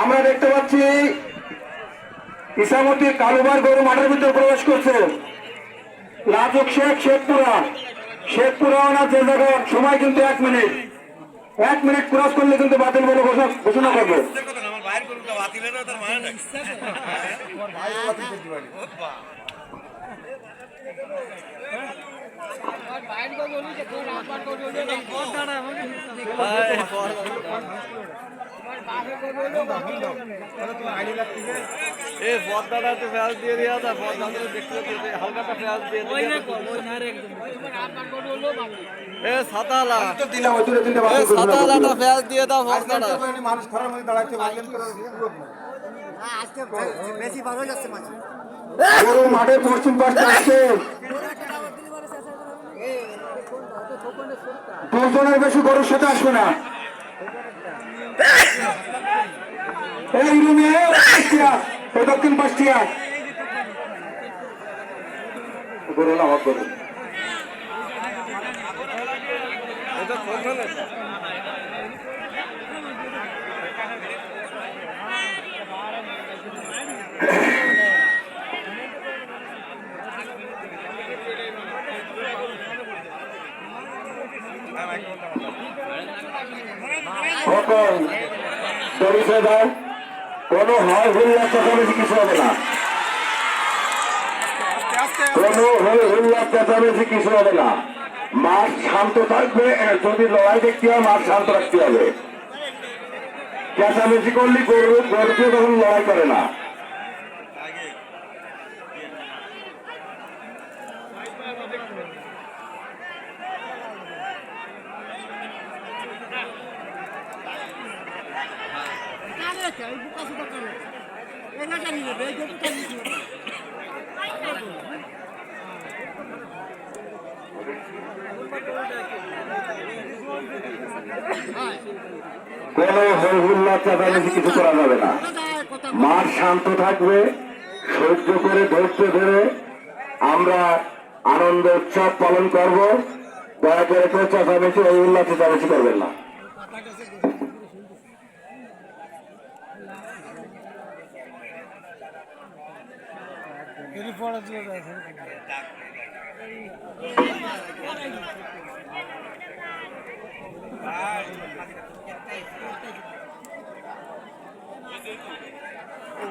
আমরা দেখতে পাচ্ছি ইসামতি কালুবার গরু মাঠের ভিতরে প্রবেশ করছে। লাজুক শেখ শেখপুরা। শেখপুরা ওনার যে সময় কিন্তু এক মিনিট। এক মিনিট ক্রস করলে কিন্তু বাতিল বলে ঘোষণা করবে। আমার বাইর এ পদ্মাটা তো দিয়ে তা দেখতে হালকাটা দিয়ে এ সাতালা। এ। সাতালাটা দিয়ে দাও পদ্মাটা মানুষ মধ্যে দাঁড়াচ্ছে। আজকে বেশি বার হয়ে যাচ্ছে মাঠের পশ্চিম পাশে দুজনের বেশি গরুর সাথে আসবে না। এই রুমে দক্ষিণ পাঁচটিয়া গরু না আমার গরু সকল পরিচয় দাও কোনো হয় হুল্লা চেঁচামেচি কিছু হবে না। কোনো হই হুল্লা চেঁচামেচি কিছু হবে না। মাঠ শান্ত থাকবে, যদি লড়াই দেখতে হয় মাঠ শান্ত রাখতে হবে। চেঁচামেচি করলে গরু গরুকে তখন লড়াই করে না। কোনো হই হুল্লা চেঁচামেচি কিছু করা যাবে না মাঠ শান্ত থাকবে, সহ্য করে ধৈর্য ধরে আমরা আনন্দ উৎসব পালন করব। দয়া করে কেউ করবেন না।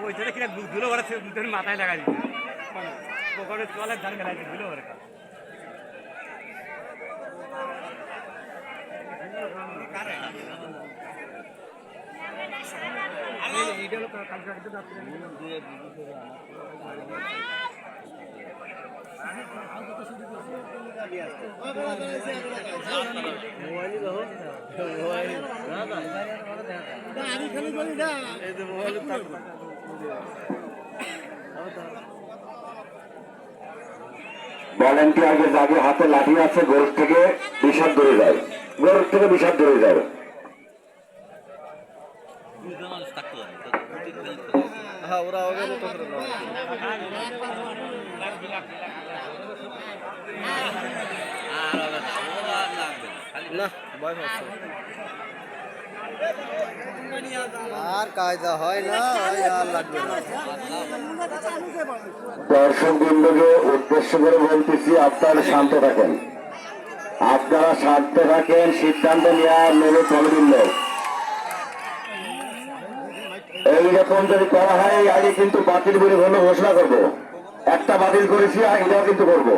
ওইটা কিনা ধুলো ভরে মাথায় লাগাই দিচ্ছে পোকরে চলের ধান গেলাই ধুলো ভরে মোবাইলই দাও মোবাইল না হাতে লাঠি আছে, গরুর থেকে বিষাদ ধরে যায়। গরুর থেকে বিষাদ ধরে যায়। হ্যাঁ ওরা ওকে মতো করে না ভয় পাচ্ছে আর কায়দা হয় না ওই আর লাগবে না দর্শক বৃন্দকে উদ্দেশ্য করে বলতেছি আপনারা শান্ত থাকেন। আপনারা শান্ত থাকেন সিদ্ধান্ত নেওয়ার নেবে কমিটির লোক এইরকম যদি করা হয় আগে কিন্তু বাতিল বলে হলো ঘোষণা করব। একটা বাতিল করেছি, আর কিন্তু করব।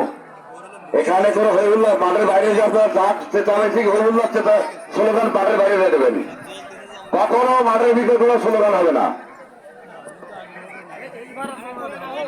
এখানে কোনো হইউল্লাহ মাঠের বাইরে যে আপনার ডাক ঠিক হইউল্লাহ চেতা স্লোগান মাঠের বাইরে দেবেন। কখনো মাঠের ভিতরে কোনো স্লোগান হবে না।